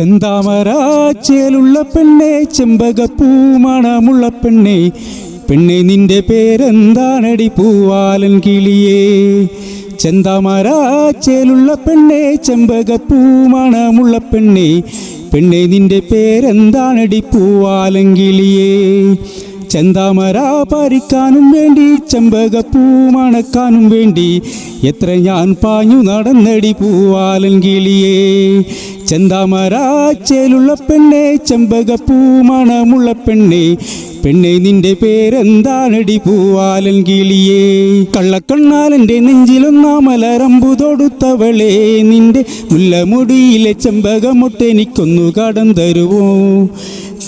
ചെന്താമരാച്ചേലുള്ള പെണ്ണെ ചെമ്പകപ്പൂ മണമുള്ള പെണ്ണെ പെണ്ണെ നിന്റെ പേരെന്താണടി പൂവാലൻ കിളിയേ? ചെന്താമരാച്ചേലുള്ള പെണ്ണെ ചെമ്പകപ്പൂ മണമുള്ള പെണ്ണെ പെണ്ണെ നിന്റെ പേരെന്താണടി പൂവാലൻ കിളിയേ? ചെന്താമര പറിക്കാനും വേണ്ടി ചെമ്പകപ്പൂ മണക്കാനും വേണ്ടി എത്ര ഞാൻ പാഞ്ഞു നടന്നടി പൂവാലൻ കിളിയേ? ചെന്താമര ചേലുള്ള പെണ്ണെ ചെമ്പകപ്പൂമണമുള്ള പെണ്ണെ പെണ്ണെ നിന്റെ പേരെന്താണടി പൂവാലൻ കിളിയേ? കള്ളക്കണ്ണാലന്റെ നെഞ്ചിലൊന്നാമലരമ്പു തൊടുത്തവളെ നിന്റെ മുല്ലമുടിയിലെ ചെമ്പകമൊട്ടെനിക്കൊന്നു കടം തരുവോ?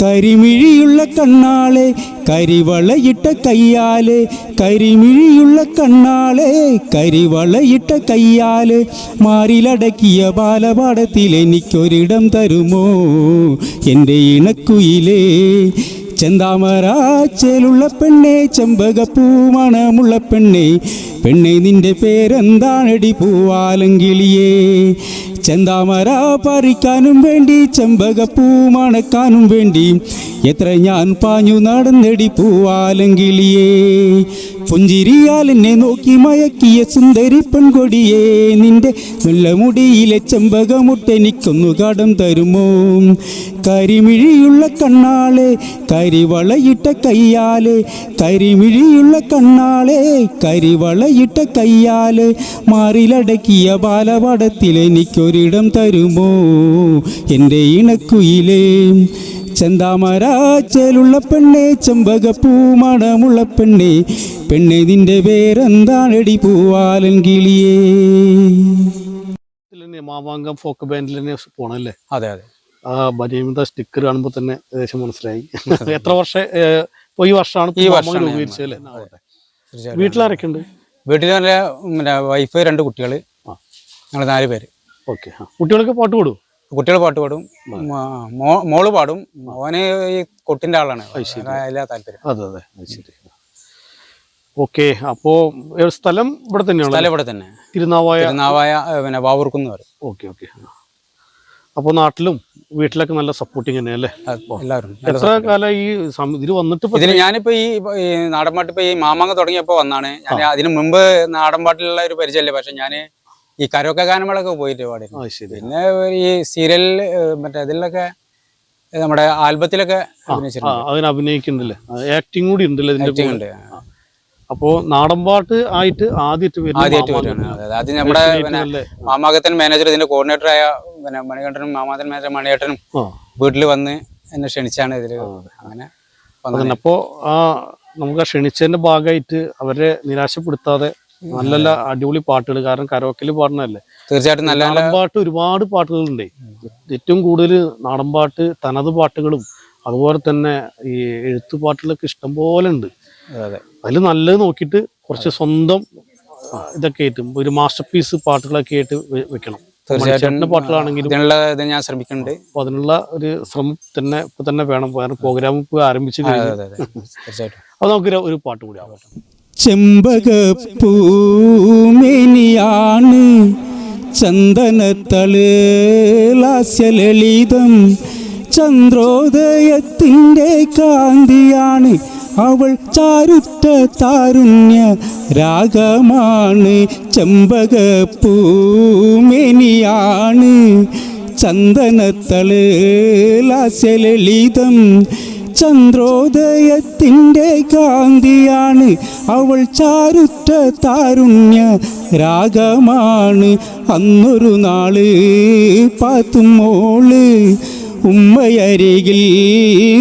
കരിമിഴിയുള്ള കണ്ണാളെ കരിവളയിട്ട കയ്യാലെ കരിമിഴിയുള്ള കണ്ണാളെ കരിവളയിട്ട കയ്യാലെ മാറിലടക്കിയ ബാലപാടത്തിൽ എനിക്കൊരിടം തരുമോ? എന്റെ ഇണക്കുയിലേ ചെന്താമരാച്ചേലുള്ള പെണ്ണെ ചെമ്പകപ്പൂ മണമുള്ള പെണ്ണെ പെണ്ണെ നിന്റെ പേരെന്താണടി പൂവാലങ്കിളിയേ? ചെന്താമര പറിക്കാനും വേണ്ടി ചെമ്പകപ്പൂ മണക്കാനും വേണ്ടി. എത്ര ഞാൻ പാഞ്ഞു നടന്നെടി പൂവാലങ്കിളിയേ. പുഞ്ചിരിയാൽ എന്നെ നോക്കി മയക്കിയ സുന്ദരി പെൺകൊടിയേ നിന്റെ മുല്ലമുടിയിലെ ചെമ്പകമുട്ടെനിക്കൊന്നു കടം തരുമോ? കരിമിഴിയുള്ള കണ്ണാളെ കരിവളയിട്ട കയ്യാലെ കരിമിഴിയുള്ള കണ്ണാളെ കരിവളയിട്ട കയ്യാലെ മാറിലടക്കിയ ബാലപടത്തിൽ എനിക്കൊരിടം തരുമോ? എന്റെ ഇണക്കുയിലേ ചെന്താമരാച്ചേലുള്ള പെണ്ണെ ചെമ്പകപ്പൂ മണമുള്ള പെണ്ണെ പെണ്ണെ നിന്റെ പേരെന്താണടി പൂവാലൻ കിളിയേ? മാമാങ്കം ഫോക്ക് ബാൻഡിൽ തന്നെ പോണല്ലേ? അതെ അതെ. ആ ബനിയമിത സ്റ്റിക്കർ കാണുമ്പോൾ തന്നെ ഏകദേശം മനസ്സിലായി. എത്ര വർഷം ഇപ്പൊ ഈ വർഷമാണ് ഈ വർഷം. തീർച്ചയായിട്ടും. വീട്ടിലാരൊക്കെ ഉണ്ട് വീട്ടിൽ വൈഫ് രണ്ട് കുട്ടികൾ ആ. ഞങ്ങൾ നാല് പേര്. ഓക്കെ കുട്ടികളൊക്കെ പാട്ട് പാടും കുട്ടികൾ പാട്ട് പാടും മോൾ പാടും മോനെ ഈ കൊട്ടിന്റെ ആളാണ്. എല്ലാ താല്പര്യം. അതെ അതെ അത് ശരി. ഓക്കെ അപ്പോ സ്ഥലം ഇവിടെ തന്നെയാണ്? സ്ഥലം ഇവിടെ തന്നെ. തിരുനാവായ പിന്നെ വാവൂർക്കുന്ന് പറയും. Okay okay. അപ്പോൾ നാട്ടിലും വീട്ടിലൊക്കെ നല്ല സപ്പോർട്ടിങ് തന്നെയല്ലേ എല്ലാവരും എത്ര കാലം ഈ ഇതിൽ വന്നിട്ട് ഞാനിപ്പോ ഈ നാടൻപാട്ട് ഇപ്പൊ ഈ മാമാങ്ക തുടങ്ങിയപ്പോ വന്നാണ്. ഞാൻ അതിന് മുമ്പ് നാടൻപാട്ടിലുള്ള ഒരു പരിചയമല്ലേ. പക്ഷെ ഞാൻ ഈ കരോക്ക ഗാനങ്ങളൊക്കെ പോയിട്ട് പാടിയിരുന്നു പിന്നെ ഈ സീരിയൽ മറ്റേ അതിലൊക്കെ നമ്മുടെ ആൽബത്തിലൊക്കെ അഭിനയിച്ചിട്ടുണ്ട്. അതിന് അഭിനയിക്കുന്നുണ്ടല്ലേ? ആക്ടിങ് കൂടി? ഉണ്ടല്ലേ? ഉണ്ട് അപ്പോ നാടൻപാട്ട് ആയിട്ട് ആദ്യമായിട്ട് ആദ്യമായിട്ട് അതെ. അത് നമ്മുടെ മാമാകത്തൻ മാനേജർ ഇതിന്റെ കോർഡിനേറ്റർ ആയ പിന്നെ മണികണ്ഠനും മാമാകത്തൻ മാനേജർ മണിയേട്ടനും വീട്ടിൽ വന്ന് എന്നെ ക്ഷണിച്ചാണ് ഇതിൽ അങ്ങനെ. അപ്പോ ആ നമുക്ക് ആ ക്ഷണിച്ചതിന്റെ ഭാഗമായിട്ട് അവരെ നിരാശപ്പെടുത്താതെ നല്ല നല്ല അടിപൊളി പാട്ടുകൾ. കാരണം കരോക്കിൽ പാടണല്ലേ തീർച്ചയായിട്ടും നല്ല നല്ല പാട്ട് ഒരുപാട് പാട്ടുകളുണ്ട്. ഏറ്റവും കൂടുതൽ നാടൻപാട്ട് തനത് പാട്ടുകളും അതുപോലെ തന്നെ ഈ എഴുത്തു പാട്ടുകളൊക്കെ ഇഷ്ടം പോലെ ഉണ്ട്. അതെ. അതിൽ നല്ലത് നോക്കിയിട്ട് കുറച്ച് സ്വന്തം ഇതൊക്കെ ആയിട്ട് ഒരു മാസ്റ്റർ പീസ് പാട്ടുകളൊക്കെ ആയിട്ട് വെക്കണം. തീർച്ചയായിട്ടും പാട്ടുകളാണെങ്കിലും ഇതിനുള്ള ഞാൻ ശ്രമിക്കുന്നുണ്ട്. അപ്പൊ അതിനുള്ള ഒരു ശ്രമം തന്നെ ഇപ്പൊ തന്നെ വേണം. പ്രോഗ്രാം ഇപ്പൊ ആരംഭിച്ചു അതെ അതെ. തീർച്ചയായിട്ടും. അപ്പൊ നമുക്ക് ഒരു- പാട്ട് കൂടി ആവാം. ചെമ്പകപ്പൂമേനിയാണ് ചന്ദനത്തളേലാസ്യലളിതം. ചന്ദ്രോദയത്തിന്റെ കാന്തിയാണ് അവൾ ചാരുറ്റ താരുണ്യ രാഗമാണ്. ചെമ്പകപ്പൂമിനിയാണ് ചന്ദനത്തളേലാസ്യലളിതം. ചന്ദ്രോദയത്തിന്റെ കാന്തിയാണ് അവൾ ചാരുറ്റ താരുണ്യ രാഗമാണ്. അന്നൊരു നാൾ പാത്തുമോൾ ഉമ്മയരികിൽ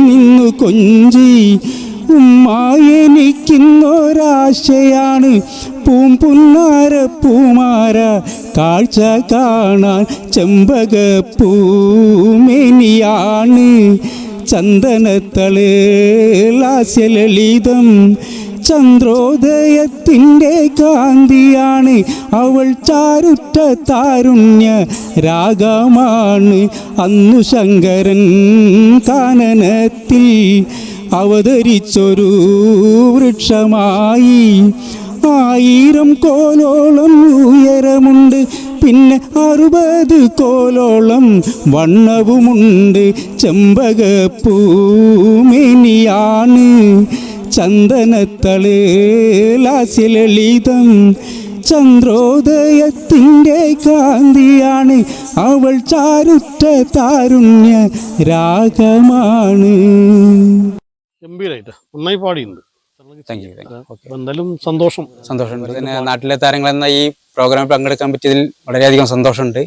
നിന്നു കൊഞ്ചി. ഉമ്മ എനിക്കിന്നൊരാശയാണ് പൂമ്പുന്നാര പൂമാര കാഴ്ച കാണാൻ ചെമ്പകപ്പൂമേനിയാണ് ചന്ദനത്തളേലാസ്യലളിതം ചന്ദ്രോദയത്തിന്റെ കാന്തിയാണ് അവൾ ചാരുറ്റ താരുണ്യ രാഗമാണ്. അന്നു ശങ്കരൻ കാനനത്തിൽ അവതരിച്ചൊരു വൃക്ഷമായി. ആയിരം കോലോളം ഉയരമുണ്ട്. പിന്നെ അറുപത് കോലോളം വണ്ണവുമുണ്ട് ചെമ്പകപ്പൂമിനിയാണ്. ചന്ദനത്തളേലാസിലളിതം ചന്ദ്രോദയത്തിന്റെ കാന്തിയാണ്. അവൾ ചാരുറ്റ താരുണ്യ രാഗമാണ്. ഗംഭീരായിട്ട്. നന്നായി പാടിയിട്ടുണ്ട്. താങ്ക് യു എന്തായാലും സന്തോഷം. സന്തോഷമുണ്ട് പിന്നെ നാട്ടിലെ താരങ്ങൾ എന്ന ഈ പ്രോഗ്രാമിൽ പങ്കെടുക്കാൻ പറ്റിയതിൽ വളരെയധികം സന്തോഷമുണ്ട്.